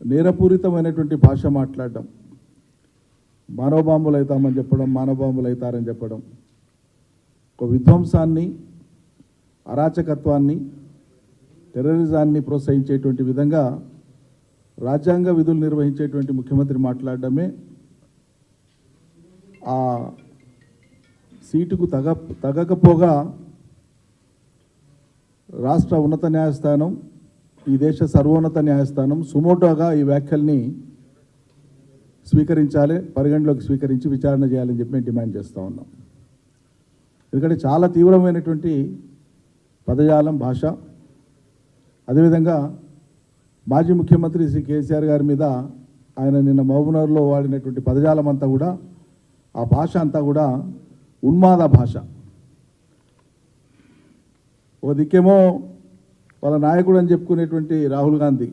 నేరపూరితమైనటువంటి భాష మాట్లాడడం. మానవబాంబులు అవుతామని చెప్పడం మానవబాంబులు అవుతారని చెప్పడం. ఒక విధ్వంసాన్ని అరాచకత్వాన్ని టెర్రరిజాన్ని ప్రోత్సహించేటువంటి విధంగా రాజ్యాంగ విధులు నిర్వహించేటువంటి ముఖ్యమంత్రి మాట్లాడడమే ఆ సీటుకు తగ తగకపోగా రాష్ట్ర ఉన్నత న్యాయస్థానం ఈ దేశ సర్వోన్నత న్యాయస్థానం సుమోటోగా ఈ వ్యాఖ్యల్ని స్వీకరించాలి పరిగణలోకి స్వీకరించి విచారణ చేయాలని చెప్పి మేము డిమాండ్ చేస్తూ ఉన్నాం. ఎందుకంటే చాలా తీవ్రమైనటువంటి పదజాలం భాష. అదేవిధంగా మాజీ ముఖ్యమంత్రి శ్రీ కేసీఆర్ గారి మీద ఆయన నిన్న మహబూబ్నగర్లో వాడినటువంటి పదజాలం అంతా కూడా ఆ భాష అంతా కూడా ఉన్మాద భాష. ఒక దిక్కేమో వాళ్ళ నాయకుడు అని చెప్పుకునేటువంటి రాహుల్ గాంధీ.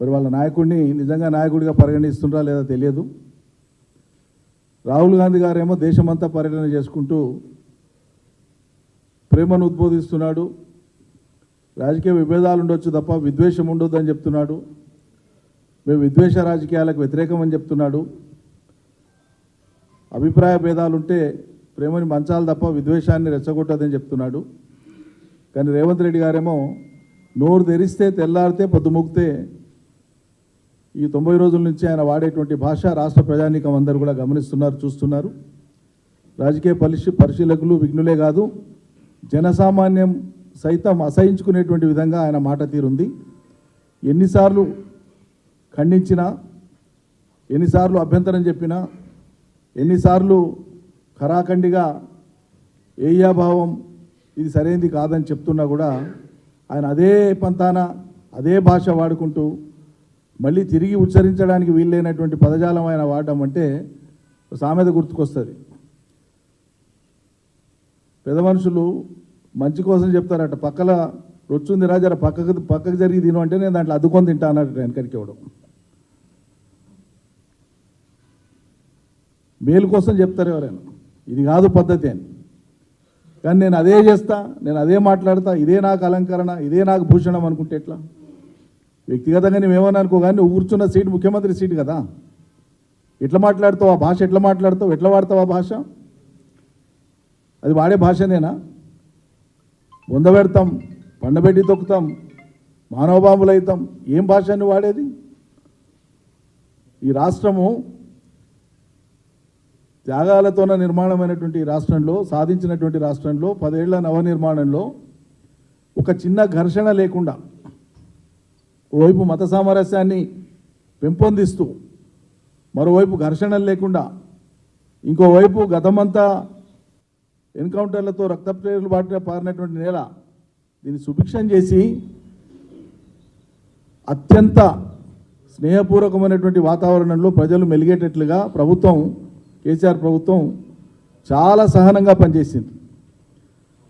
మరి వాళ్ళ నాయకుడిని నిజంగా నాయకుడిగా పరిగణిస్తుండ్రా లేదా తెలియదు. రాహుల్ గాంధీ గారేమో దేశమంతా పర్యటన చేసుకుంటూ ప్రేమను ఉద్బోధిస్తున్నాడు. రాజకీయ విభేదాలు ఉండొచ్చు తప్ప విద్వేషం ఉండొద్దు అని చెప్తున్నాడు. మేము విద్వేష రాజకీయాలకు వ్యతిరేకం అని చెప్తున్నాడు. అభిప్రాయ భేదాలుంటే ప్రేమని మంచాలు తప్ప విద్వేషాన్ని రెచ్చగొట్టదని చెప్తున్నాడు. కానీ రేవంత్ రెడ్డి గారేమో నోరు తెరిస్తే తెల్లారితే పొద్దుముక్తే ఈ తొంభై రోజుల నుంచి ఆయన వాడేటువంటి భాష రాష్ట్ర ప్రజానీకం అందరూ కూడా గమనిస్తున్నారు చూస్తున్నారు. రాజకీయ పరిశీ పరిశీలకులు విఘ్నులే కాదు జనసామాన్యం సైతం అసహించుకునేటువంటి విధంగా ఆయన మాట తీరుంది. ఎన్నిసార్లు ఖండించినా ఎన్నిసార్లు అభ్యంతరం చెప్పినా ఎన్నిసార్లు ఖరాఖండిగా ఏయాభావం ఇది సరైనది కాదని చెప్తున్నా కూడా ఆయన అదే పంతాన అదే భాష వాడుకుంటూ మళ్ళీ తిరిగి ఉచ్చరించడానికి వీలైనటువంటి పదజాలం ఆయన వాడడం అంటే సామెత గుర్తుకొస్తుంది. పెద్ద మనుషులు మంచి కోసం చెప్తారట పక్కల రొచ్చుంది రాజర పక్కకు పక్కకు జరిగి తిను అంటే నేను దాంట్లో అద్దుకొని తింటా అన్నట్టు వెనకరికి ఇవ్వడం మేలు కోసం చెప్తారు ఎవరైనా. ఇది కాదు పద్ధతి అని. కానీ నేను అదే చేస్తా నేను అదే మాట్లాడతా ఇదే నాకు అలంకరణ ఇదే నాకు భూషణం అనుకుంటే ఎట్లా? వ్యక్తిగతంగా నువ్వేమని అనుకో కానీ నువ్వు కూర్చున్న సీట్ ముఖ్యమంత్రి సీట్ కదా. ఎట్లా మాట్లాడతావు ఆ భాష ఎట్లా మాట్లాడతావు ఎట్లా వాడతావు ఆ భాష? అది వాడే భాషనేనా బొందబెడతాం పండబెట్టి తొక్కుతాం మానవబాంబులు అవుతాం ఏం భాష నువ్వు వాడేది? ఈ రాష్ట్రము త్యాగాలతోన నిర్మాణమైనటువంటి రాష్ట్రంలో సాధించినటువంటి రాష్ట్రంలో పదేళ్ళ నవనిర్మాణంలో ఒక చిన్న ఘర్షణ లేకుండా ఓవైపు మత సామరస్యాన్ని పెంపొందిస్తూ మరోవైపు ఘర్షణలు లేకుండా ఇంకోవైపు గతమంతా ఎన్కౌంటర్లతో రక్తప్రేరులు బాట పారినటువంటి నేల దీన్ని సుభిక్షం చేసి అత్యంత స్నేహపూర్వకమైనటువంటి వాతావరణంలో ప్రజలు మెలిగేటట్లుగా ప్రభుత్వం ప్రభుత్వం చాలా సహనంగా పనిచేసింది.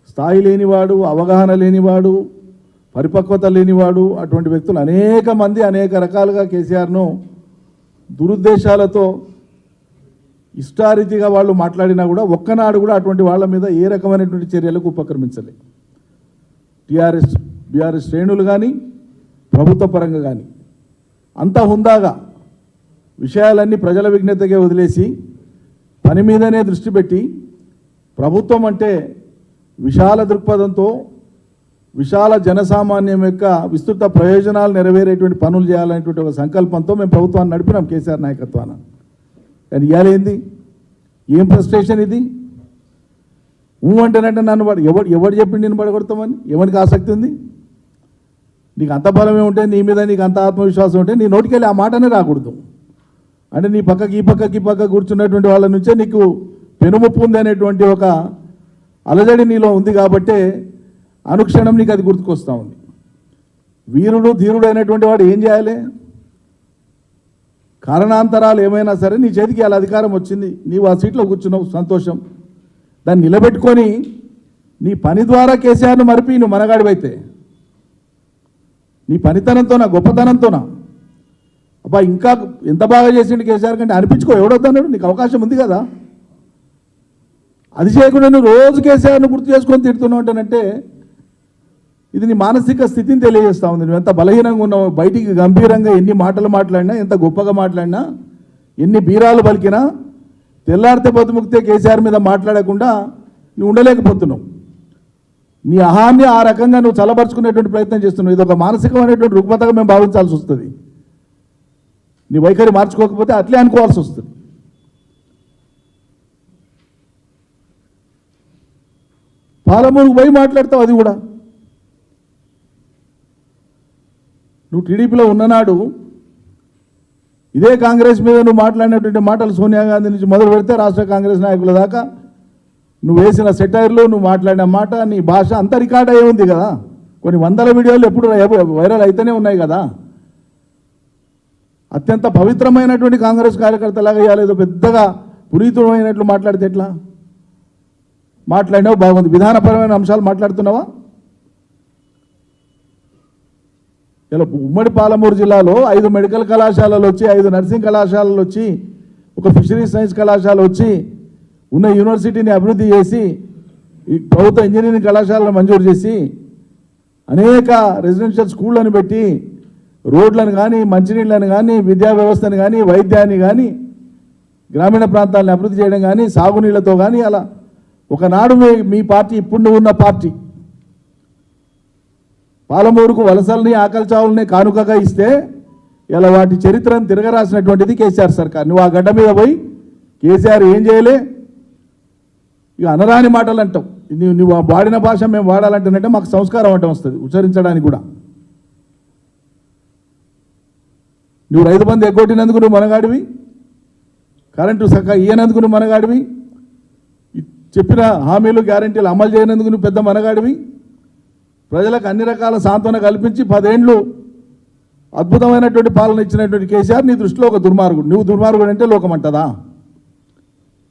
స్థాయి లేనివాడు అవగాహన లేనివాడు పరిపక్వత లేనివాడు అటువంటి వ్యక్తులు అనేక మంది అనేక రకాలుగా కేసీఆర్ను దురుద్దేశాలతో ఇష్టారీతిగా వాళ్ళు మాట్లాడినా కూడా ఒక్కనాడు కూడా అటువంటి వాళ్ళ మీద ఏ రకమైనటువంటి చర్యలకు ఉపక్రమించలే. టీఆర్ఎస్ బీఆర్ఎస్ శ్రేణులు కానీ ప్రభుత్వ పరంగా కానీ అంత హుందాగా విషయాలన్నీ ప్రజల విజ్ఞతగా వదిలేసి పని మీదనే దృష్టి పెట్టి ప్రభుత్వం అంటే విశాల దృక్పథంతో విశాల జనసామాన్యం యొక్క విస్తృత ప్రయోజనాలు నెరవేరేటువంటి పనులు చేయాలనేటువంటి ఒక సంకల్పంతో మేము ప్రభుత్వాన్ని నడిపినాం కేసీఆర్ నాయకత్వాన. కానీ ఇవ్వాలేంది ఏంది? ఏం ఫ్రస్ట్రేషన్ ఇది? ఊ అంటేనంటే నన్ను పడ ఎవడు ఎవడు చెప్పిండి నేను పడగొడతామని? ఎవరికి ఆసక్తి ఉంది? నీకు అంత బలమే ఉంటే నీ మీద నీకు అంత ఆత్మవిశ్వాసం ఉంటే నీ నోటికెళ్ళి ఆ మాటనే రాకూడదు. అంటే నీ పక్కకి ఈ పక్కకి ఈ పక్క కూర్చున్నటువంటి వాళ్ళ నుంచే నీకు పెనుముప్పు ఉంది అనేటువంటి ఒక అలజడి నీలో ఉంది కాబట్టే అనుక్షణం నీకు అది గుర్తుకొస్తూ ఉంది. వీరుడు ధీరుడు అయినటువంటి వాడు ఏం చేయాలి? కారణాంతరాలు ఏమైనా సరే నీ చేతికి అలా అధికారం వచ్చింది. నీవు ఆ సీట్లో కూర్చున్నావు సంతోషం. దాన్ని నిలబెట్టుకొని నీ పని ద్వారా కేసీఆర్ను మరిపి నువ్వు మనగాడివైతే. నీ పనితనంతోనా గొప్పతనంతోనా? అబ్బా ఇంకా ఎంత బాగా చేసిండు కేసీఆర్ కంటే అనిపించుకో ఎవడొద్దన్నాడు? నీకు అవకాశం ఉంది కదా. అది చేయకుండా నువ్వు రోజు కేసీఆర్ను గుర్తు చేసుకొని తిడుతున్నావు అంటానంటే ఇది నీ మానసిక స్థితిని తెలియజేస్తా ఉంది. నువ్వు ఎంత బలహీనంగా ఉన్నావు బయటికి గంభీరంగా ఎన్ని మాటలు మాట్లాడినా ఎంత గొప్పగా మాట్లాడినా ఎన్ని బీరాలు పలికినా తెల్లారితే బతుముక్తే కేసీఆర్ మీద మాట్లాడకుండా నువ్వు ఉండలేకపోతున్నావు. నీ అహాన్ని ఆ రకంగా నువ్వు చలపరుచుకునేటువంటి ప్రయత్నం చేస్తున్నావు. ఇది ఒక మానసికమైనటువంటి రుగ్మతగా మేము భావించాల్సి వస్తుంది. నీ వైఖరి మార్చుకోకపోతే అట్లే అనుకోవాల్సి వస్తుంది. పాలమూరుకు పోయి మాట్లాడతావు అది కూడా. నువ్వు టీడీపీలో ఉన్ననాడు ఇదే కాంగ్రెస్ మీద నువ్వు మాట్లాడినటువంటి మాటలు సోనియా గాంధీ నుంచి మొదలు పెడితే రాష్ట్ర కాంగ్రెస్ నాయకుల దాకా నువ్వు వేసిన సెటైర్లు నువ్వు మాట్లాడిన మాట నీ భాష అంత రికార్డ్ అయ్యి ఉంది కదా. కొన్ని వందల వీడియోలు ఎప్పుడు వైరల్ అయితేనే ఉన్నాయి కదా. అత్యంత పవిత్రమైనటువంటి కాంగ్రెస్ కార్యకర్తలాగా ఇవ్వలేదు పెద్దగా పునీతమైనట్లు మాట్లాడితే ఎట్లా? మాట్లాడినావు బాగుంది. విధానపరమైన అంశాలు మాట్లాడుతున్నావా? ఇలా ఉమ్మడి పాలమూరు జిల్లాలో ఐదు మెడికల్ కళాశాలలు వచ్చి ఐదు నర్సింగ్ కళాశాలలు వచ్చి ఒక ఫిషరీస్ సైన్స్ కళాశాల వచ్చి ఉన్న యూనివర్సిటీని అభివృద్ధి చేసి ఈ ప్రభుత్వ ఇంజనీరింగ్ కళాశాలను మంజూరు చేసి అనేక రెసిడెన్షియల్ స్కూళ్ళను పెట్టి రోడ్లను కానీ మంచినీళ్ళను కానీ విద్యా వ్యవస్థను కానీ వైద్యాన్ని కానీ గ్రామీణ ప్రాంతాలను అభివృద్ధి చేయడం కానీ సాగునీళ్ళతో కానీ అలా. ఒకనాడు మీ మీ పార్టీ ఇప్పుడు ఉన్న పార్టీ. పాలమూరుకు వలసల్ని ఆకలిచావుల్ని కానుకగా ఇస్తే ఇలా వాటి చరిత్రను తిరగరాసినటువంటిది కేసీఆర్ సర్కార్. నువ్వు ఆ గడ్డ మీద పోయి కేసీఆర్ ఏం చేయలే? ఇక అనరాని మాటలు అంటావు నువ్వు నువ్వు ఆ వాడిన భాష మేము వాడాలంటేనంటే మాకు సంస్కారం అంటం వస్తుంది ఉచ్చరించడానికి కూడా. నువ్వు రైతు బంధు ఎగ్గొట్టినందుకు నువ్వు మనగాడివి? కరెంటు సక్క ఇయ్యనందుకు నువ్వు మనగాడివి? చెప్పిన హామీలు గ్యారంటీలు అమలు చేయనందుకు నువ్వు పెద్ద మనగాడివి? ప్రజలకు అన్ని రకాల సాంత్వన కల్పించి పదేండ్లు అద్భుతమైనటువంటి పాలన ఇచ్చినటువంటి కేసీఆర్ నీ దృష్టిలో ఒక దుర్మార్గుడు. నువ్వు దుర్మార్గుడు అంటే లోకం అంటదా?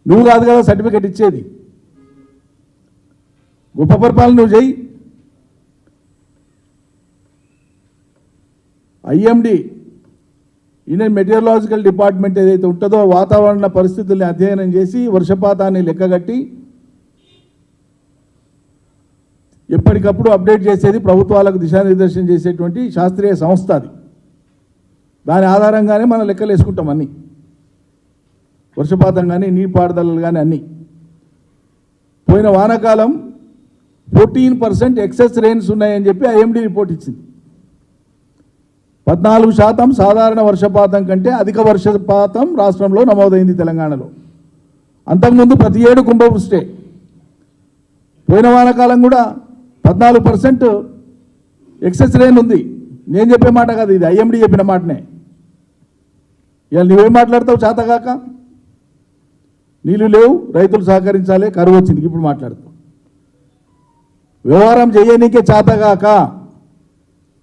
నువ్వు కాదు కదా సర్టిఫికెట్ ఇచ్చేది. గొప్ప పరిపాలన నువ్వు చెయ్యి. ఐఎండి ఇండియన్ మెటీరియలాజికల్ డిపార్ట్మెంట్ ఏదైతే ఉంటుందో వాతావరణ పరిస్థితుల్ని అధ్యయనం చేసి వర్షపాతాన్ని లెక్కగట్టి ఎప్పటికప్పుడు అప్డేట్ చేసేది ప్రభుత్వాలకు దిశానిర్దేశం చేసేటువంటి శాస్త్రీయ సంస్థ అది. దాని ఆధారంగానే మనం లెక్కలు వేసుకుంటాం అన్నీ. వర్షపాతం కానీ నీటి పారుదలలు కానీ అన్నీ. పోయిన వానాకాలం ఫోర్టీన్ పర్సెంట్ ఎక్సెస్ రెయిన్స్ ఉన్నాయని చెప్పి ఐఎండీ రిపోర్ట్ ఇచ్చింది. పద్నాలుగు శాతం సాధారణ వర్షపాతం కంటే అధిక వర్షపాతం రాష్ట్రంలో నమోదైంది తెలంగాణలో. అంతకుముందు ప్రతి ఏడు కుంభవృష్టే. పోయిన వానకాలం కూడా పద్నాలుగు పర్సెంట్ ఎక్సెస్ రేన్ ఉంది. నేను చెప్పే మాట కాదు ఇది ఐఎండి చెప్పిన మాటనే. ఇవాళ నువ్వేం మాట్లాడతావు చేతగాక? నీళ్ళు లేవు రైతులు సహకరించాలి కరువు వచ్చింది. ఇప్పుడు మాట్లాడతావు. వ్యవహారం చేయనీకే చేతగాక.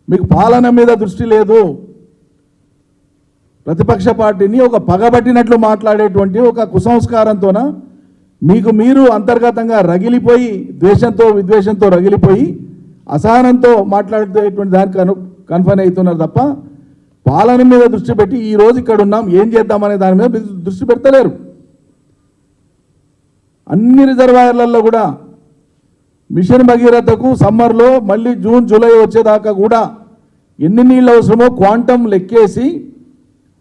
మీకు పాలన మీద దృష్టి లేదు. ప్రతిపక్ష పార్టీని ఒక పగబట్టినట్లు మాట్లాడేటువంటి ఒక కుసంస్కారంతోన మీకు మీరు అంతర్గతంగా రగిలిపోయి ద్వేషంతో విద్వేషంతో రగిలిపోయి అసహనంతో మాట్లాడేటువంటి దానికి కను కన్ఫర్మ్ అవుతున్నారు తప్ప పాలన మీద దృష్టి పెట్టి ఈ రోజు ఇక్కడ ఉన్నాం ఏం చేద్దామనే దాని మీద దృష్టి పెడతలేరు. అన్ని రిజర్వాయర్లలో కూడా మిషన్ భగీరథకు సమ్మర్లో మళ్ళీ జూన్ జూలై వచ్చేదాకా కూడా ఎన్ని నీళ్ళు అవసరమో క్వాంటం లెక్కేసి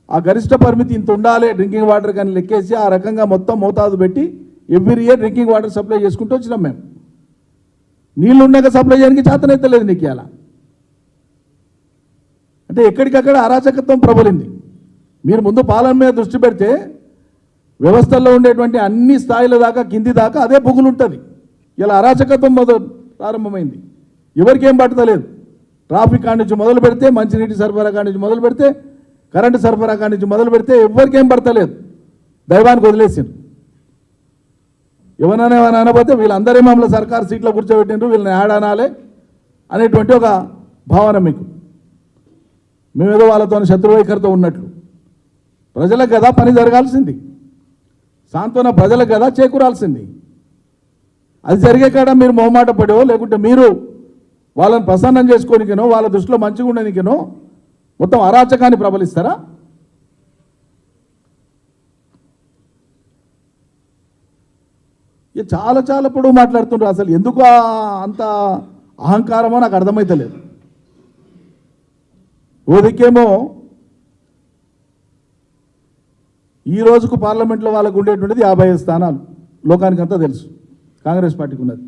ఆ గరిష్ట పరిమితి ఇంత ఉండాలి డ్రింకింగ్ వాటర్ కానీ లెక్కేసి ఆ రకంగా మొత్తం మోతాదు పెట్టి every year drinking water supply చేసుకుంటూ వచ్చినాం మేము. నీళ్ళు ఉండక సప్లై చేయడానికి చేతనైతలేదు నీకు అలా అంటే ఎక్కడికక్కడ అరాచకత్వం ప్రబలింది. మీరు ముందు పాలన మీద దృష్టి పెడితే వ్యవస్థల్లో ఉండేటువంటి అన్ని స్థాయిల దాకా కింది దాకా అదే బుగులు ఉంటుంది. ఇలా అరాచకత్వం మొదలు ప్రారంభమైంది. ఎవరికేం పట్టలేదు ట్రాఫిక్ కాడి నుంచి మొదలు పెడితే మంచినీటి సరఫరా కాడి నుంచి మొదలు పెడితే కరెంటు సరఫరా కాడి నుంచి మొదలు పెడితే ఎవరికేం పడతలేదు. దైవానికి వదిలేసింది ఎవరైనా ఏమైనా అనబోతే వీళ్ళందరే మమ్మల్ని సర్కారు సీట్లో కూర్చోబెట్టిండ్రు వీళ్ళని ఆడానాలే అనేటువంటి ఒక భావన మీకు. మేమేదో వాళ్ళతో శత్రువైఖరితో ఉన్నట్లు. ప్రజలకు కదా పని జరగాల్సింది. సాంత్వన ప్రజలకు కదా చేకూరాల్సింది. అది జరిగే కాడ మీరు మొహమాట పడేవో లేకుంటే మీరు వాళ్ళని ప్రసన్నం చేసుకోనికనో వాళ్ళ దృష్టిలో మంచిగా ఉండనికనో మొత్తం అరాచకాన్ని ప్రబలిస్తారా? ఇక చాలా చాలా పొడవు మాట్లాడుతుండ్రు అసలు. ఎందుకు అంత అహంకారమో నాకు అర్థమవుతలేదు ఓ ఈ రోజుకు పార్లమెంట్లో వాళ్ళకు ఉండేటువంటిది యాభై స్థానాలు. లోకానికి అంతా తెలుసు. కాంగ్రెస్ పార్టీకి ఉన్నది.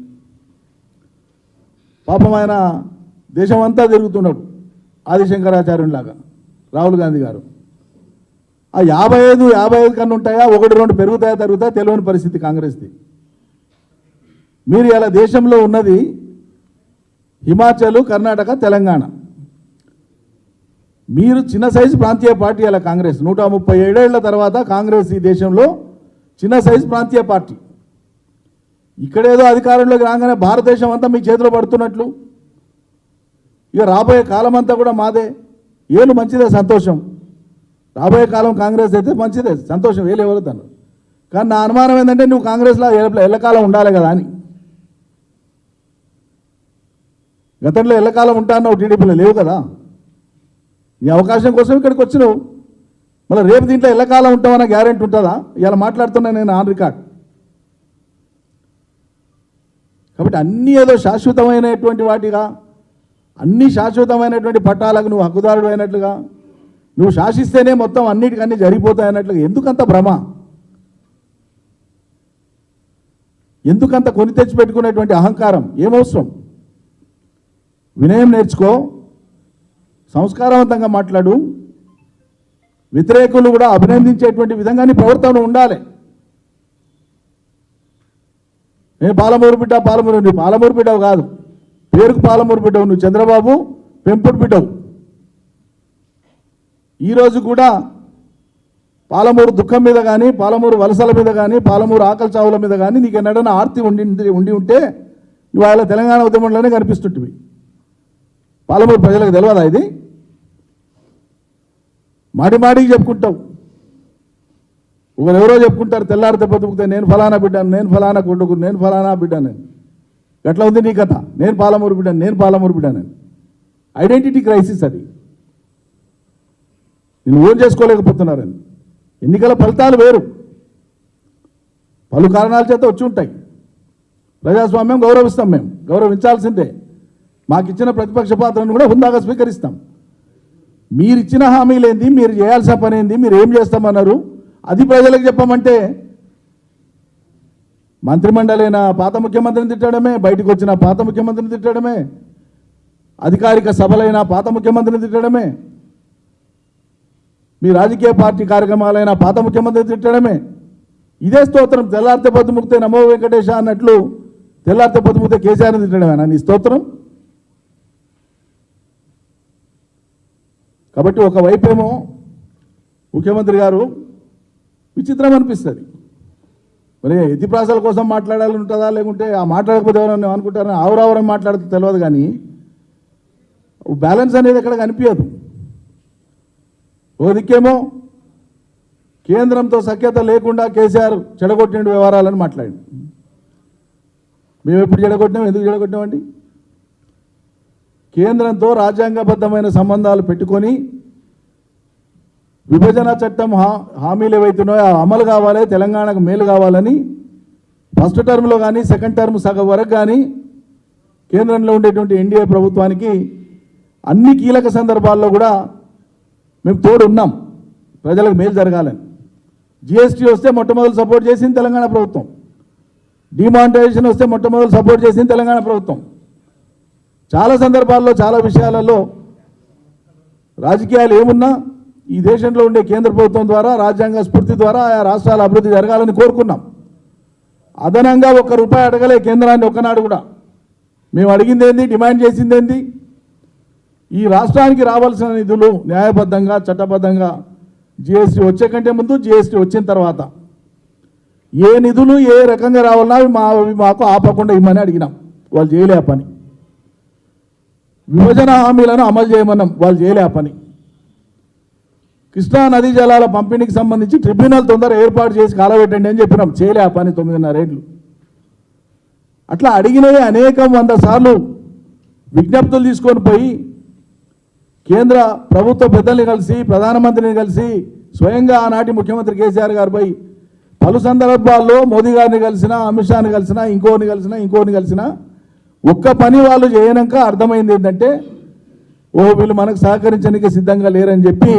పాపం ఆయన దేశం అంతా తిరుగుతున్నాడు ఆదిశంకరాచార్యునిలాగా రాహుల్ గాంధీ గారు. ఆ యాభై ఐదు యాభై ఐదు కన్నా ఉంటాయా? ఒకటి రెండు పెరుగుతాయా తరుగుతాయా? తెలియని పరిస్థితి కాంగ్రెస్ది. మీరు ఇలా దేశంలో ఉన్నది హిమాచల్ కర్ణాటక తెలంగాణ. మీరు చిన్న సైజు ప్రాంతీయ పార్టీ అలా కాంగ్రెస్. నూట ముప్పై ఏడేళ్ళ తర్వాత కాంగ్రెస్ ఈ దేశంలో చిన్న సైజు ప్రాంతీయ పార్టీ. ఇక్కడేదో అధికారంలోకి రాగానే భారతదేశం అంతా మీ చేతిలో పడుతున్నట్లు. ఇక రాబోయే కాలం అంతా కూడా మాదే. ఏళ్ళు మంచిదే సంతోషం. రాబోయే కాలం కాంగ్రెస్ అయితే మంచిదే సంతోషం. ఏళ్ళు ఎవరు తను కానీ నా అనుమానం ఏంటంటే నువ్వు కాంగ్రెస్లో ఎల్లకాలం ఉండాలి కదా అని. గతంలో ఎల్లకాలం అన్నావు టీడీపీలో లేవు కదా. నీ అవకాశం కోసం ఇక్కడికి వచ్చినావు. మళ్ళీ రేపు దీంట్లో ఎల్లకాలం ఉంటామన్న గ్యారెంటీ ఉంటుందా? ఇలా మాట్లాడుతున్నా నేను ఆన్ రికార్డ్. కాబట్టి అన్నీ ఏదో శాశ్వతమైనటువంటి వాటిగా అన్ని శాశ్వతమైనటువంటి పట్టాలకు నువ్వు హక్కుదారుడు అయినట్లుగా నువ్వు శాసిస్తేనే మొత్తం అన్నిటికన్నీ జరిగిపోతాయి అన్నట్లుగా. ఎందుకంత భ్రమ? ఎందుకంత కొని తెచ్చి పెట్టుకునేటువంటి అహంకారం? ఏమవసరం? వినయం నేర్చుకో. సంస్కారవంతంగా మాట్లాడు. వ్యతిరేకులు కూడా అభినందించేటువంటి విధంగానే ప్రవర్తన ఉండాలి. నేను పాలమూరు బిడ్డ పాలమూరు నువ్వు పాలమూరు బిడ్డవు కాదు. పేరుకు పాలమూరు బిడ్డవు నువ్వు చంద్రబాబు పెంపుడు బిడ్డవు. ఈరోజు కూడా పాలమూరు దుఃఖం మీద కానీ పాలమూరు వలసల మీద కానీ పాలమూరు ఆకలి చావుల మీద కానీ నీకు ఎన్నడన్నా ఆర్తి ఉండి ఉండి ఉంటే నువ్వు ఆయన తెలంగాణ ఉద్యమంలోనే కనిపిస్తుంటివి. పాలమూరు ప్రజలకు తెలియదా ఇది? మాటి మాటికి చెప్పుకుంటావు. ఒకరెవరో చెప్పుకుంటారు తెల్లారితే బతుకుతే నేను ఫలానా బిడ్డాను నేను ఫలానా కొడుకు నేను ఫలానా బిడ్డాను. ఎట్లా ఉంది నీ కథ? నేను పాలమూరు బిడ్డాను నేను పాలమూరు బిడ్డాను. ఐడెంటిటీ క్రైసిస్ అది. నేను ఓన్ చేసుకోలేకపోతున్నారని. ఎన్నికల ఫలితాలు వేరు. పలు కారణాల చేత వచ్చి ఉంటాయి. ప్రజాస్వామ్యం గౌరవిస్తాం మేము. గౌరవించాల్సిందే. మాకు ఇచ్చిన ప్రతిపక్ష పాత్రను కూడా హుందాగా స్వీకరిస్తాం. మీరు ఇచ్చిన హామీలేంది మీరు చేయాల్సిన పనేంది మీరు ఏం చేస్తామన్నారు? అది ప్రజలకు చెప్పమంటే మంత్రిమండలైన పాత ముఖ్యమంత్రిని తిట్టడమే బయటకు వచ్చిన పాత ముఖ్యమంత్రిని తిట్టడమే అధికారిక సభలైన పాత ముఖ్యమంత్రిని తిట్టడమే మీ రాజకీయ పార్టీ కార్యక్రమాలైన పాత ముఖ్యమంత్రిని తిట్టడమే. ఇదే స్తోత్రం తెల్లారితే పొద్దుముక్తే నమో వెంకటేశ అన్నట్లు తెల్లారితే పొద్దుముక్తే కేసీఆర్ని తిట్టడమేనా? నీ స్తోత్రం? కాబట్టి ఒకవైపేమో ముఖ్యమంత్రి గారు విచిత్రం అనిపిస్తుంది. మరి ఎత్తిప్రాసాల కోసం మాట్లాడాలని ఉంటుందా? లేకుంటే ఆ మాట్లాడకపోతే ఎవరైనా అనుకుంటారని ఆవురావరం మాట్లాడితే తెలియదు కానీ బ్యాలెన్స్ అనేది ఎక్కడ కనిపించదు ఓ దిక్కేమో కేంద్రంతో సఖ్యత లేకుండా కేసీఆర్ చెడగొట్టిన వ్యవహారాలని మాట్లాడి మేము ఎప్పుడు చెడగొట్టినాం? ఎందుకు చెడగొట్టినామండి కేంద్రంతో రాజ్యాంగబద్ధమైన సంబంధాలు పెట్టుకొని విభజన చట్టం హా హామీలు ఏవైతున్నాయో ఆ అమలు కావాలి తెలంగాణకు మేలు కావాలని ఫస్ట్ టర్మ్లో కానీ సెకండ్ టర్మ్ సగం వరకు కానీ కేంద్రంలో ఉండేటువంటి ఎన్డీఏ ప్రభుత్వానికి అన్ని కీలక సందర్భాల్లో కూడా మేము తోడు ఉన్నాం ప్రజలకు మేలు జరగాలని. జిఎస్టీ వస్తే మొట్టమొదటి సపోర్ట్ చేసింది తెలంగాణ ప్రభుత్వం. డిమానిటైజేషన్ వస్తే మొట్టమొదటి సపోర్ట్ చేసింది తెలంగాణ ప్రభుత్వం. చాలా సందర్భాల్లో చాలా విషయాలలో రాజకీయాలు ఏమున్నా ఈ దేశంలో ఉండే కేంద్ర ప్రభుత్వం ద్వారా రాజ్యాంగ స్ఫూర్తి ద్వారా ఆయా రాష్ట్రాల అభివృద్ధి జరగాలని కోరుకున్నాం. అదనంగా ఒక్క రూపాయి అడగలే కేంద్రాన్ని ఒక్కనాడు కూడా. మేము అడిగింది ఏంది? డిమాండ్ చేసింది ఏంది? ఈ రాష్ట్రానికి రావాల్సిన నిధులు న్యాయబద్ధంగా చట్టబద్ధంగా జిఎస్టీ వచ్చే కంటే ముందు జిఎస్టీ వచ్చిన తర్వాత ఏ నిధులు ఏ రకంగా రావాలన్నా అవి మా అవి మాకు ఆపకుండా ఇమ్మని అడిగినాం. వాళ్ళు చేయలే పని. విభజన హామీలను అమలు చేయమన్నాం. వాళ్ళు చేయలే పని. కృష్ణా నదీ జలాల పంపిణీకి సంబంధించి ట్రిబ్యునల్ తొందర ఏర్పాటు చేసి కాలబెట్టండి అని చెప్పినాం. చేయలే ఆ పని తొమ్మిదిన్నర ఏళ్ళు. అట్లా అడిగినవి అనేకం వంద సార్లు విజ్ఞప్తులు తీసుకొని పోయి కేంద్ర ప్రభుత్వ పెద్దల్ని కలిసి ప్రధానమంత్రిని కలిసి స్వయంగా ఆనాటి ముఖ్యమంత్రి కేసీఆర్ గారిపై పలు సందర్భాల్లో మోదీ గారిని కలిసినా అమిత్ షాని కలిసినా ఇంకోని కలిసినా ఇంకోని కలిసినా ఒక్క పని వాళ్ళు చేయనాక అర్థమైంది ఏంటంటే ఓ వీళ్ళు మనకు సహకరించడానికి సిద్ధంగా లేరని చెప్పి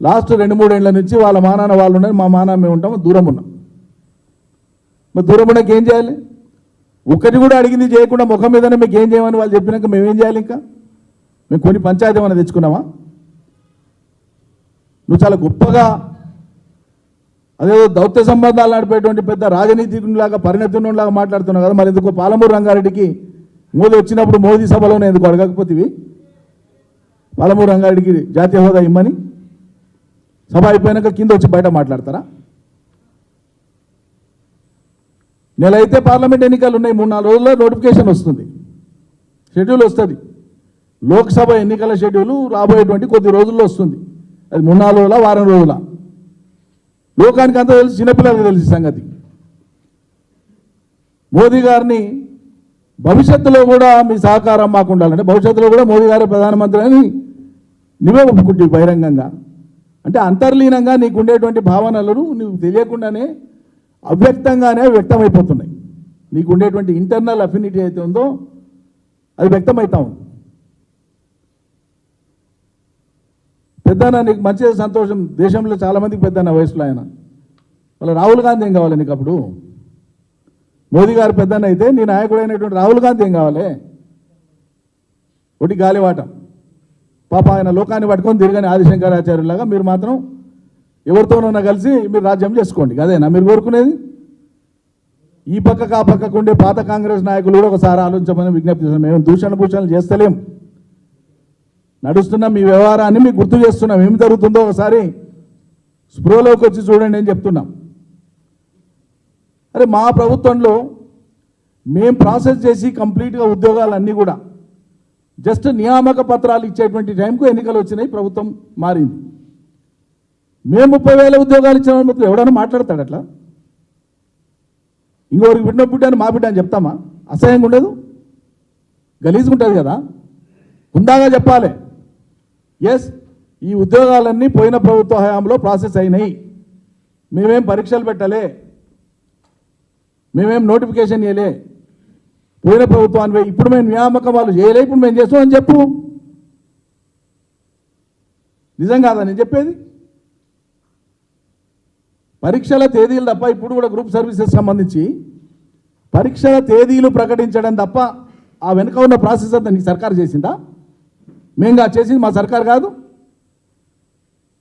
లాస్ట్ రెండు మూడేళ్ళ నుంచి వాళ్ళ మానాన్న వాళ్ళు ఉన్నారు మా మానా మేము ఉంటాము దూరం ఉన్నాం. మరి దూరం ఉన్నాక ఏం చేయాలి? ఒక్కటి కూడా అడిగింది చేయకుండా ముఖం మీదనే మీకు ఏం చేయమని వాళ్ళు చెప్పినాక మేము చేయాలి ఇంకా? మేము కొన్ని పంచాయతీ ఏమైనా తెచ్చుకున్నామా? నువ్వు చాలా గొప్పగా అదేదో దౌత్య సంబంధాలు నడిపేటువంటి పెద్ద రాజనీతికునిలాగా పరిణతిలాగా మాట్లాడుతున్నావు కదా మరి ఎందుకు పాలమూరు రంగారెడ్డికి మోదీ వచ్చినప్పుడు మోదీ సభలోనే ఎందుకు అడగకపోతే పాలమూరు రంగారెడ్డికి జాతీయ హోదా ఇమ్మని? సభ అయిపోయినాక కింద వచ్చి బయట మాట్లాడతారా? నెల అయితే పార్లమెంట్ ఎన్నికలు ఉన్నాయి మూడు నాలుగు రోజుల్లో నోటిఫికేషన్ వస్తుంది. షెడ్యూల్ వస్తుంది. లోక్సభ ఎన్నికల షెడ్యూల్ రాబోయేటువంటి కొద్ది రోజుల్లో వస్తుంది. అది మూడు నాలుగు రోజుల వారం రోజుల? లోకానికి అంతా తెలుసు చిన్నపిల్లలకు తెలుసు సంగతి. మోదీ గారిని భవిష్యత్తులో కూడా మీ సహకారం మాకు ఉండాలంటే భవిష్యత్తులో కూడా మోదీ గారు ప్రధానమంత్రి అని నువ్వే ఒప్పుకుంటే బహిరంగంగా. అంటే అంతర్లీనంగా నీకు ఉండేటువంటి భావనలను నువ్వు తెలియకుండానే అవ్యక్తంగానే వ్యక్తమైపోతున్నాయి. నీకు ఉండేటువంటి ఇంటర్నల్ అఫినిటీ అయితే ఉందో అది వ్యక్తమవుతా ఉంది. పెద్దన్న నీకు మంచి సంతోషం. దేశంలో చాలామందికి పెద్దన్న వయసులో ఆయన. వాళ్ళ రాహుల్ గాంధీ ఏం కావాలి నీకు అప్పుడు? మోదీ గారు పెద్దన్న అయితే నీ నాయకుడు రాహుల్ గాంధీ ఏం కావాలి? ఒకటి గాలివాటం. పాప ఆయన లోకాన్ని పట్టుకొని తిరగని ఆదిశంకరాచార్యులాగా మీరు మాత్రం ఎవరితోనన్నా కలిసి మీరు రాజ్యం చేసుకోండి. అదేనా? మీరు కోరుకునేది? ఈ పక్కకు ఆ పక్కకు ఉండే పాత కాంగ్రెస్ నాయకులు కూడా ఒకసారి ఆలోచించమని విజ్ఞప్తి చేస్తాం మేము దూషణ భూషణలు చేస్తలేం. నడుస్తున్న మీ వ్యవహారాన్ని మీకు గుర్తు చేస్తున్నాం. ఏం జరుగుతుందో ఒకసారి స్పృహలోకి వచ్చి చూడండి అని చెప్తున్నాం. అరే మా ప్రభుత్వంలో మేము ప్రాసెస్ చేసి కంప్లీట్గా ఉద్యోగాలన్నీ కూడా జస్ట్ నియామక పత్రాలు ఇచ్చేటువంటి టైంకు ఎన్నికలు వచ్చినాయి ప్రభుత్వం మారింది. మేము ముప్పై వేల ఉద్యోగాలు ఇచ్చిన ఎవడన్నా మాట్లాడతాడు అట్లా? ఇంకొకరికి బిడ్డ బిడ్డ అని మా బిడ్డ అని చెప్తామా? అసహ్యంగా ఉండదు? గలీజ్గా ఉంటుంది కదా? ఉందాగా చెప్పాలి. ఎస్ ఈ ఉద్యోగాలన్నీ పోయిన ప్రభుత్వ హయాంలో ప్రాసెస్ అయినాయి. మేమేం పరీక్షలు పెట్టలే. మేమేం నోటిఫికేషన్ ఇవ్వలే పోయిన ప్రభుత్వాన్ని ఇప్పుడు మేము నియామకం వాళ్ళు చేయలే ఇప్పుడు మేము చేస్తామని చెప్పు. నిజం కాదా నేను చెప్పేది? పరీక్షల తేదీలు తప్ప ఇప్పుడు కూడా గ్రూప్ సర్వీసెస్ సంబంధించి పరీక్షల తేదీలు ప్రకటించడం తప్ప ఆ వెనుక ఉన్న ప్రాసెస్ అంతా నీకు సర్కారు చేసిందా? కాదు చేసింది మా సర్కారు కాదు.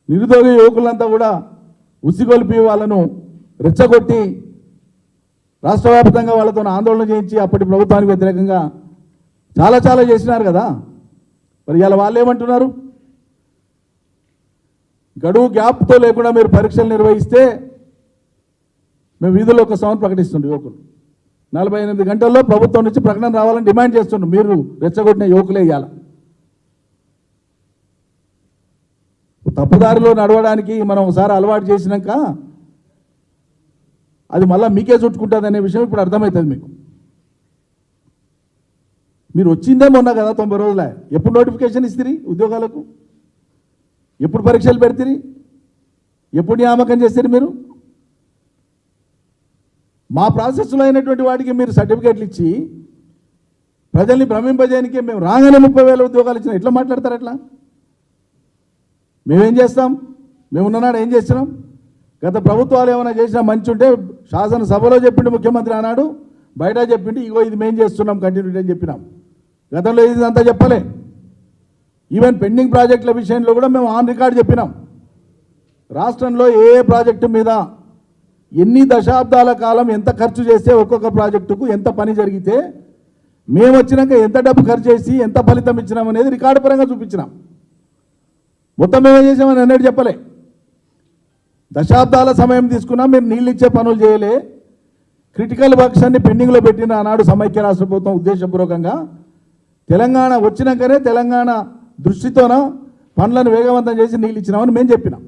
నిరుద్యోగ యువకులంతా కూడా ఉసిగొల్పి వాళ్ళను రెచ్చగొట్టి రాష్ట్ర వ్యాప్తంగా వాళ్ళతో ఆందోళన చేయించి అప్పటి ప్రభుత్వానికి వ్యతిరేకంగా చాలా చాలా చేసినారు కదా. మరి ఇలా వాళ్ళు ఏమంటున్నారు? గడువు గ్యాప్తో లేకుండా మీరు పరీక్షలు నిర్వహిస్తే మేము వీధుల్లో ఒక సౌండ్ ప్రకటిస్తుండే యువకులు. నలభై ఎనిమిది గంటల్లో ప్రభుత్వం నుంచి ప్రకటన రావాలని డిమాండ్ చేస్తుండ్రు. మీరు రెచ్చగొట్టిన యువకులే ఇవ్వాల తప్పుదారిలో నడవడానికి మనం ఒకసారి అలవాటు చేసినాక అది మళ్ళీ మీకే చుట్టుకుంటుంది అనే విషయం ఇప్పుడు అర్థమవుతుంది మీకు. మీరు వచ్చిందే మొన్న కదా తొంభై రోజుల. ఎప్పుడు నోటిఫికేషన్ ఇస్తుంది ఉద్యోగాలకు? ఎప్పుడు పరీక్షలు పెడతారు? ఎప్పుడు నియామకం చేస్తారు మీరు? మా ప్రాసెస్లో అయినటువంటి వాటికి మీరు సర్టిఫికేట్లు ఇచ్చి ప్రజల్ని భ్రమింపజేయడానికి మేము రాగానే ముప్పై వేల ఉద్యోగాలు ఇచ్చిన. ఎట్లా మాట్లాడతారు అట్లా? మేమేం చేస్తాం? మేము ఉన్ననాడు ఏం చేస్తున్నాం? గత ప్రభుత్వాలు ఏమైనా చేసినా మంచి ఉంటే శాసనసభలో చెప్పిండు ముఖ్యమంత్రి అన్నాడు బయట చెప్పిండు ఇగో ఇది మేము చేస్తున్నాం కంటిన్యూటీ అని చెప్పినాం. గతంలో ఇది అంతా చెప్పలే. ఈవెన్ పెండింగ్ ప్రాజెక్టుల విషయంలో కూడా మేము ఆన్ రికార్డ్ చెప్పినాం. రాష్ట్రంలో ఏ ఏ ప్రాజెక్టు మీద ఎన్ని దశాబ్దాల కాలం ఎంత ఖర్చు చేస్తే ఒక్కొక్క ప్రాజెక్టుకు ఎంత పని జరిగితే మేము వచ్చినాక ఎంత డబ్బు ఖర్చు చేసి ఎంత ఫలితం ఇచ్చినాం అనేది రికార్డు పరంగా చూపించినాం. మొత్తం మేమే చేసామని అన్నట్టు చెప్పలే. దశాబ్దాల సమయం తీసుకున్నా మీరు నీళ్ళు ఇచ్చే పనులు చేయలే. క్రిటికల్ వర్క్స్ అన్ని పెండింగ్లో పెట్టిన ఆనాడు సమైక్య రాష్ట్ర ప్రభుత్వం ఉద్దేశపూర్వకంగా తెలంగాణ వచ్చినాకనే తెలంగాణ దృష్టితోన పనులను వేగవంతం చేసి నీళ్ళు ఇచ్చినామని మేము చెప్పినాం.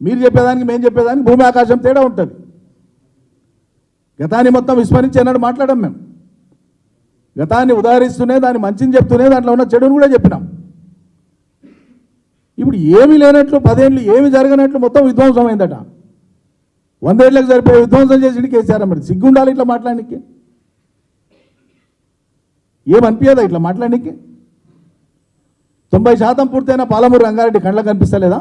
మీరు చెప్పేదానికి మేము చెప్పేదానికి భూమి ఆకాశం తేడా ఉంటుంది. గతాన్ని మొత్తం విస్మరించి అన్నాడు మాట్లాడాం మేము గతాన్ని ఉదాహరిస్తూనే దాన్ని మంచిని చెప్తూనే దాంట్లో ఉన్న చెడుని కూడా చెప్పినాం. ఇప్పుడు ఏమీ లేనట్లు పదేళ్ళు ఏమి జరగనట్లు మొత్తం విధ్వంసం అయిందట. వందేళ్ళకు సరిపోయే విధ్వంసం చేసి కేసీఆర్ మరి సిగ్గుండాలి ఇట్లా మాట్లాడడానికి ఏమనిపించదా ఇట్లా మాట్లాడడానికి తొంభై శాతం పూర్తయిన పాలమూరు రంగారెడ్డి కళ్ళకు కనిపిస్తలేదా?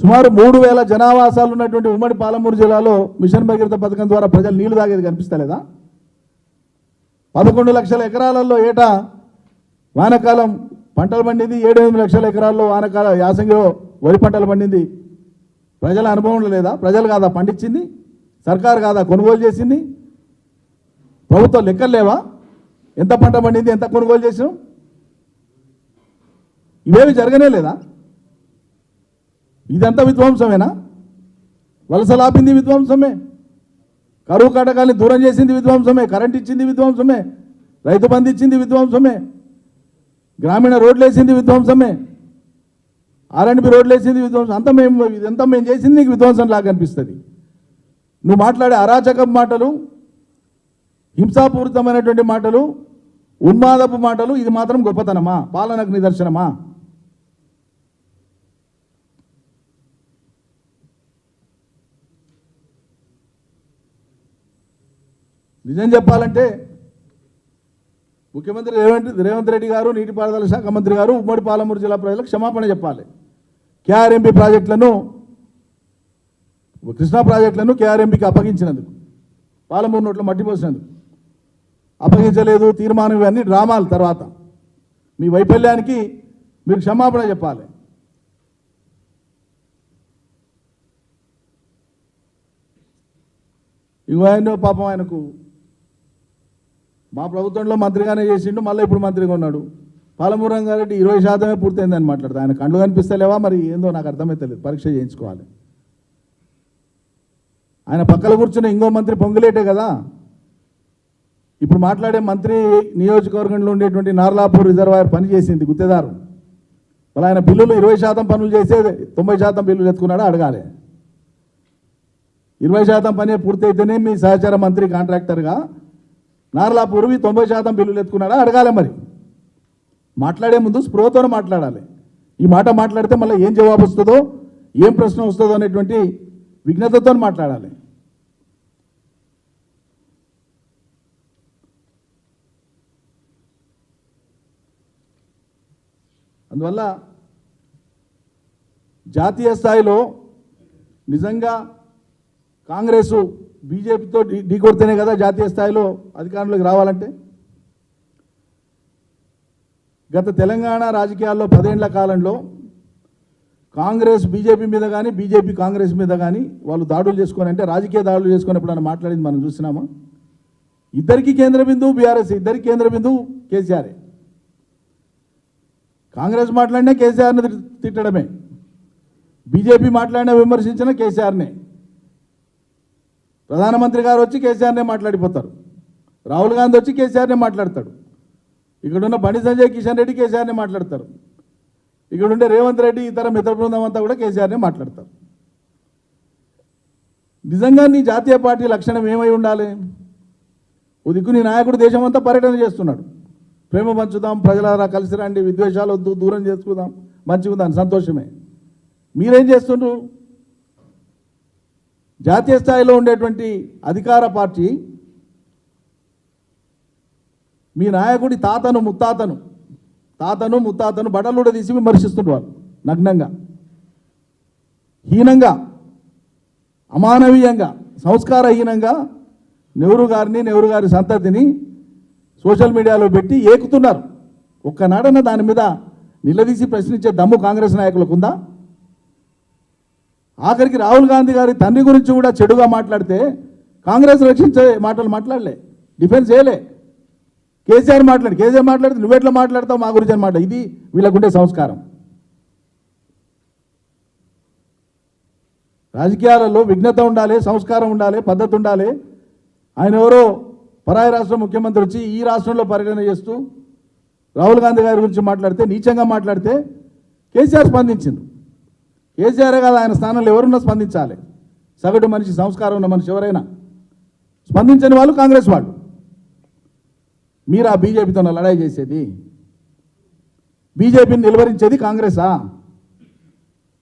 సుమారు మూడు వేల జనావాసాలు ఉన్నటువంటి ఉమ్మడి పాలమూరు జిల్లాలో మిషన్ భగీరథ పథకం ద్వారా ప్రజలు నీళ్ళు తాగేది కనిపిస్తలేదా? పదకొండు లక్షల ఎకరాలలో ఏటా వానకాలం పంటలు పండింది ఏడు ఎనిమిది లక్షల ఎకరాల్లో వానకాల యాసంగిలో వరి పంటలు పండింది. ప్రజల అనుభవం లేదా? ప్రజలు కాదా పండించింది? సర్కారు కాదా కొనుగోలు చేసింది? ప్రభుత్వం లెక్కలు లేవా? ఎంత పంట పండింది? ఎంత కొనుగోలు చేసినాం? ఇవేమి జరగనే లేదా? ఇదంతా విధ్వంసమేనా? వలసలాపింది విధ్వంసమే. కరువు కటకాన్ని దూరం చేసింది విధ్వంసమే. కరెంట్ ఇచ్చింది విధ్వంసమే. రైతు బంధు ఇచ్చింది విధ్వంసమే. గ్రామీణ రోడ్లు వేసింది విధ్వంసమే. ఆర్ఎండ్బి రోడ్లు వేసింది విధ్వంసం. అంతా మేము ఇదంతా మేము చేసింది నీకు విధ్వంసం లాగా అనిపిస్తుంది. నువ్వు మాట్లాడే అరాచకం మాటలు హింసాపూరితమైనటువంటి మాటలు ఉన్మాదపు మాటలు ఇది మాత్రం గొప్పతనమా? పాలనకు నిదర్శనమా? నిజం చెప్పాలంటే ముఖ్యమంత్రి రేవంత్ రేవంత్ రెడ్డి గారు నీటిపారుదల శాఖ మంత్రి గారు ఉమ్మడి పాలమూరు జిల్లా ప్రజలకు క్షమాపణ చెప్పాలి. కేఆర్ఎంపీ ప్రాజెక్టులను కృష్ణా ప్రాజెక్టులను కేఆర్ఎంపీకి అప్పగించినందుకు పాలమూరు నోట్లో మట్టి పోసినందుకు. అప్పగించలేదు తీర్మానం ఇవన్నీ డ్రామాలు తర్వాత. మీ వైఫల్యానికి మీరు క్షమాపణ చెప్పాలి. ఇవన్నో పాపం ఆయనకు మా ప్రభుత్వంలో మంత్రిగానే చేసిండు మళ్ళీ ఇప్పుడు మంత్రిగా ఉన్నాడు. పాలమూరు రంగారెడ్డి ఇరవై శాతమే పూర్తయిందని మాట్లాడతాడు ఆయన కళ్ళు కనిపిస్తలేవా మరి ఏందో నాకు అర్థమైతలేదు పరీక్ష చేయించుకోవాలి. ఆయన పక్కన కూర్చున్న ఇంకో మంత్రి పొంగులేటే కదా? ఇప్పుడు మాట్లాడే మంత్రి నియోజకవర్గంలో ఉండేటువంటి నార్లాపూర్ రిజర్వాయర్ పని చేసింది గుత్తేదారు. మళ్ళీ ఆయన బిల్లులు ఇరవై శాతం పనులు చేసేది తొంభై శాతం బిల్లులు ఎత్తుకున్నాడు? అడగాలి. ఇరవై శాతం పని పూర్తయితేనే మీ సహచార మంత్రి కాంట్రాక్టర్గా నార్లాపూర్వి తొంభై శాతం బిల్లులు ఎత్తుకున్నాడా? అడగాలి మరి. మాట్లాడే ముందు స్పృహతో మాట్లాడాలి. ఈ మాట మాట్లాడితే మళ్ళీ ఏం జవాబు వస్తుందో ఏం ప్రశ్న వస్తుందో అనేటువంటి విఘ్నతతో మాట్లాడాలి. అందువల్ల జాతీయ స్థాయిలో నిజంగా కాంగ్రెసు బీజేపీతో ఢీ కొడితేనే కదా జాతీయ స్థాయిలో అధికారంలోకి రావాలంటే? గత తెలంగాణ రాజకీయాల్లో పదేండ్ల కాలంలో కాంగ్రెస్ బీజేపీ మీద కానీ బీజేపీ కాంగ్రెస్ మీద కానీ వాళ్ళు దాడులు చేసుకొని అంటే రాజకీయ దాడులు చేసుకొని ఎప్పుడైనా మాట్లాడింది మనం చూసినామా ఇద్దరికి కేంద్ర బిందువు బీఆర్ఎస్ ఇద్దరికి కేంద్ర బిందువు కేసీఆరే. కాంగ్రెస్ మాట్లాడినా కేసీఆర్ని తిట్టడమే. బీజేపీ మాట్లాడినా విమర్శించినా కేసీఆర్నే. ప్రధానమంత్రి గారు వచ్చి కేసీఆర్నే మాట్లాడిపోతారు. రాహుల్ గాంధీ వచ్చి కేసీఆర్నే మాట్లాడతాడు. ఇక్కడున్న బండి సంజయ్ కిషన్ రెడ్డి కేసీఆర్నే మాట్లాడతారు. ఇక్కడుండే రేవంత్ రెడ్డి ఇతర మిత్ర బృందం అంతా కూడా కేసీఆర్నే మాట్లాడతారు. నిజంగా నీ జాతీయ పార్టీ లక్షణం ఏమై ఉండాలి? ఓ దిక్కు నీ నాయకుడు దేశమంతా పర్యటన చేస్తున్నాడు. ప్రేమ పంచుదాం ప్రజలారా కలిసి రండి విద్వేషాలు వద్దు దూరం చేసుకుందాం మంచిగా ఉందని సంతోషమే. మీరేం చేస్తుండ్రు? జాతీయ స్థాయిలో ఉండేటువంటి అధికార పార్టీ మీ నాయకుడి తాతను ముత్తాతను తాతను ముత్తాతను బట్టలుడ తీసి విమర్శిస్తుంటారు నగ్నంగా. హీనంగా అమానవీయంగా సంస్కారహీనంగా నెహ్రూ గారిని నెహ్రూ గారి సంతతిని సోషల్ మీడియాలో పెట్టి ఏకుతున్నారు. ఒక్కనాడన్న దాని మీద నిలదీసి ప్రశ్నించే దమ్ము కాంగ్రెస్ నాయకులకు ఉందా? ఆఖరికి రాహుల్ గాంధీ గారి తండ్రి గురించి కూడా చెడుగా మాట్లాడితే కాంగ్రెస్ రక్షించే మాటలు మాట్లాడలే డిఫెన్స్ చేయలే. కేసీఆర్ మాట్లాడు కేసీఆర్ మాట్లాడితే నువ్వెట్లా మాట్లాడతావు మా గురించి అనమాట ఇది వీళ్ళకుండే సంస్కారం. రాజకీయాలలో విఘ్నత ఉండాలి సంస్కారం ఉండాలి పద్ధతి ఉండాలి. ఆయన ఎవరో పరాయి రాష్ట్ర ముఖ్యమంత్రి వచ్చి ఈ రాష్ట్రంలో పర్యటన చేస్తూ రాహుల్ గాంధీ గారి గురించి మాట్లాడితే నీచంగా మాట్లాడితే కేసీఆర్ స్పందించింది కేసీఆర్ కాదు ఆయన స్థానంలో ఎవరున్నా స్పందించాలి. సగటు మనిషి సంస్కారం ఉన్న మనిషి ఎవరైనా స్పందించని వాళ్ళు కాంగ్రెస్ వాళ్ళు. మీరు ఆ బీజేపీతో లడాయి చేసేది. బీజేపీని నిలువరించేది కాంగ్రెసా?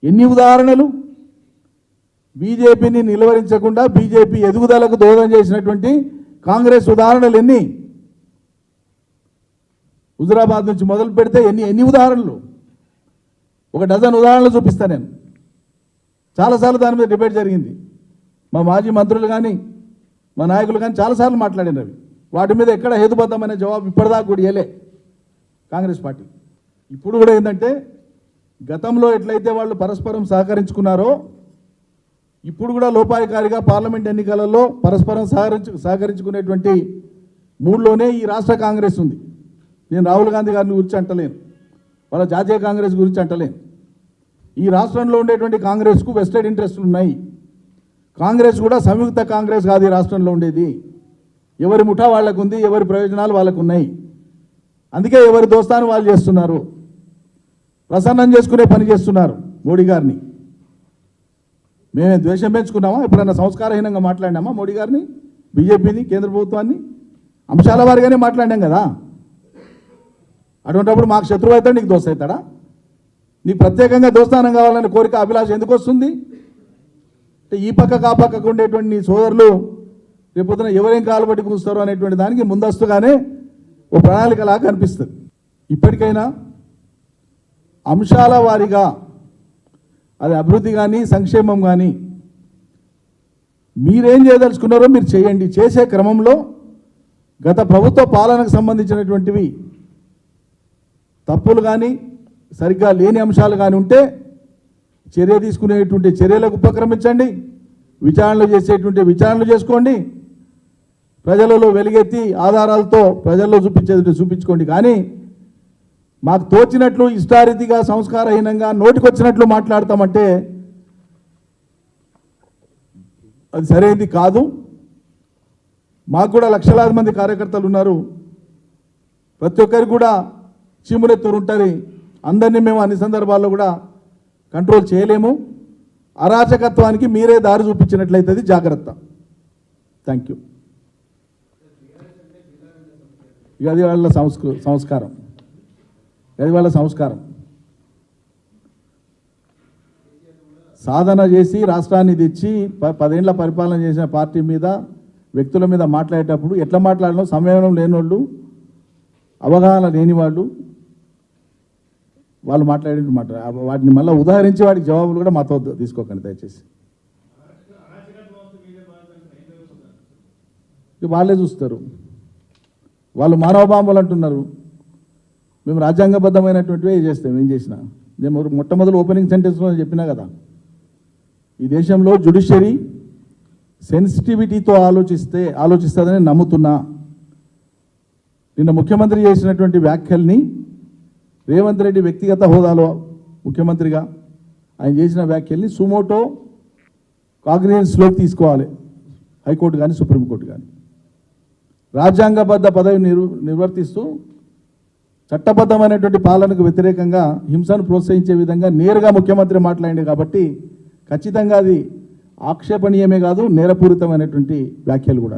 ఎన్ని ఉదాహరణలు? బీజేపీని నిలువరించకుండా బీజేపీ ఎదుగుదలకు దోహదం చేసినటువంటి కాంగ్రెస్ ఉదాహరణలు ఎన్ని? హుజరాబాద్ నుంచి మొదలు పెడితే ఎన్ని ఎన్ని ఉదాహరణలు? ఒక డజన్ ఉదాహరణలు చూపిస్తా నేను. చాలాసార్లు దాని మీద డిబేట్ జరిగింది. మా మాజీ మంత్రులు కానీ మా నాయకులు కానీ చాలాసార్లు మాట్లాడినారు వాటి మీద ఎక్కడ హేతుబద్ధమనే జవాబు ఇప్పటిదాకా కూడా ఇవ్వలే కాంగ్రెస్ పార్టీ. ఇప్పుడు కూడా ఏంటంటే గతంలో ఎట్లయితే వాళ్ళు పరస్పరం సహకరించుకున్నారో ఇప్పుడు కూడా లోపాయకారిగా పార్లమెంట్ ఎన్నికలలో పరస్పరం సహకరించు సహకరించుకునేటువంటి మూడులోనే ఈ రాష్ట్ర కాంగ్రెస్ ఉంది. నేను రాహుల్ గాంధీ గారిని గురించి అంటలేను. వాళ్ళ జాతీయ కాంగ్రెస్ గురించి అంటలేను. ఈ రాష్ట్రంలో ఉండేటువంటి కాంగ్రెస్కు వెస్టెడ్ ఇంట్రెస్ట్లు ఉన్నాయి. కాంగ్రెస్ కూడా సంయుక్త కాంగ్రెస్ కాదు ఈ రాష్ట్రంలో ఉండేది. ఎవరి ముఠా వాళ్ళకు ఉంది ఎవరి ప్రయోజనాలు వాళ్ళకు ఉన్నాయి అందుకే ఎవరి దోస్తాను వాళ్ళు చేస్తున్నారు. ప్రసన్నం చేసుకునే పని చేస్తున్నారు మోడీ గారిని. మేమే ద్వేషం పెంచుకున్నామా? ఎప్పుడన్నా సంస్కారహీనంగా మాట్లాడినామా మోడీ గారిని? బీజేపీని కేంద్ర ప్రభుత్వాన్ని? అంశాల వారిగానే మాట్లాడినాం కదా. అటువంటిప్పుడు మాకు శత్రువు అవుతాడు నీకు దోస్త్ అవుతాడా నీ ప్రత్యేకంగా దోస్తానం కావాలనే కోరిక అభిలాష ఎందుకు వస్తుంది? అంటే ఈ పక్క ఆ పక్కకు ఉండేటువంటి నీ సోదరులు రేపొద్దున ఎవరేం కాలుబట్టి కూస్తారు అనేటువంటి దానికి ముందస్తుగానే ఓ ప్రణాళికలా కనిపిస్తుంది. ఇప్పటికైనా అంశాల వారీగా అది అభివృద్ధి కానీ సంక్షేమం కానీ మీరేం చేయదలుచుకున్నారో మీరు చేయండి. చేసే క్రమంలో గత ప్రభుత్వ పాలనకు సంబంధించినటువంటివి తప్పులు కానీ సరిగ్గా లేని అంశాలు కానీ ఉంటే చర్య తీసుకునేటువంటి చర్యలకు ఉపక్రమించండి. విచారణలు చేసేటువంటి విచారణలు చేసుకోండి. ప్రజలలో వెలుగెత్తి ఆధారాలతో ప్రజల్లో చూపించేది చూపించుకోండి. కానీ మాకు తోచినట్లు ఇష్టారీతిగా సంస్కారహీనంగా నోటికొచ్చినట్లు మాట్లాడతామంటే అది సరైనది కాదు. మాకు కూడా లక్షలాది మంది కార్యకర్తలు ఉన్నారు. ప్రతి ఒక్కరికి కూడా చీమురెత్తురు ఉంటుంది అందరినీ మేము అన్ని సందర్భాల్లో కూడా కంట్రోల్ చేయలేము. అరాచకత్వానికి మీరే దారి చూపించినట్లయితే జాగ్రత్త. థ్యాంక్ యూ ఇక అది వాళ్ళ సంస్కృ సంస్కారం. అది వాళ్ళ సంస్కారం. సాధన చేసి రాష్ట్రాన్ని తెచ్చి ప పదేళ్ళ పరిపాలన చేసిన పార్టీ మీద వ్యక్తుల మీద మాట్లాడేటప్పుడు ఎట్లా మాట్లాడడం సంయమనం లేని వాళ్ళు అవగాహన లేని వాళ్ళు వాళ్ళు మాట్లాడేట మాట. వాటిని మళ్ళీ ఉదాహరించి వాటికి జవాబులు కూడా మాతో తీసుకోకండి దయచేసి. వాళ్ళే చూస్తారు. వాళ్ళు మానవ బాంబులు అంటున్నారు. మేము రాజ్యాంగబద్ధమైనటువంటివే చేస్తాం. ఏం చేసినా. నేను మొట్టమొదటి ఓపెనింగ్ సెంటెన్స్లో చెప్పినా కదా. ఈ దేశంలో జుడిషియరీ సెన్సిటివిటీతో ఆలోచిస్తే ఆలోచిస్తుందని నమ్ముతున్నా. నిన్న ముఖ్యమంత్రి చేసినటువంటి వ్యాఖ్యల్ని రేవంత్ రెడ్డి వ్యక్తిగత హోదాలో ముఖ్యమంత్రిగా ఆయన చేసిన వ్యాఖ్యల్ని సుమోటో కాగ్నియన్స్లోకి తీసుకోవాలి. హైకోర్టు కానీ సుప్రీంకోర్టు కానీ రాజ్యాంగబద్ధ పదవి నిర్ నిర్వర్తిస్తూ చట్టబద్ధమైనటువంటి పాలనకు వ్యతిరేకంగా హింసను ప్రోత్సహించే విధంగా నేరుగా ముఖ్యమంత్రి మాట్లాడింది కాబట్టి ఖచ్చితంగా అది ఆక్షేపణీయమే కాదు నేరపూరితమైనటువంటి వ్యాఖ్యలు కూడా